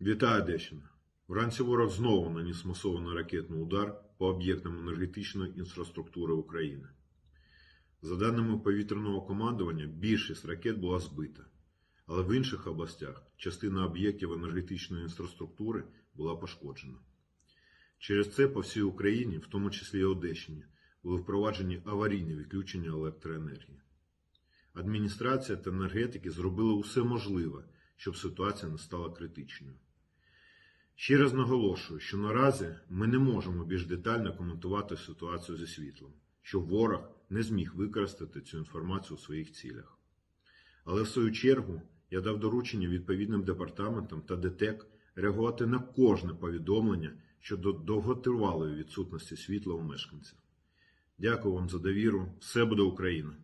Вітаю Одещина. Вранці ворог знову наніс масований ракетний удар по об'єктам енергетичної інфраструктури України. За даними повітряного командування, більшість ракет була збита, але в інших областях частина об'єктів енергетичної інфраструктури була пошкоджена. Через це по всій Україні, в тому числі і Одещині, були впроваджені аварійні відключення електроенергії. Адміністрація та енергетики зробили усе можливе, щоб ситуація не стала критичною. Ще раз наголошую, що наразі ми не можемо більш детально коментувати ситуацію зі світлом, щоб ворог не зміг використати цю інформацію у своїх цілях. Але в свою чергу я дав доручення відповідним департаментам та ДТЕК реагувати на кожне повідомлення щодо довготривалої відсутності світла у мешканців. Дякую вам за довіру. Все буде Україна!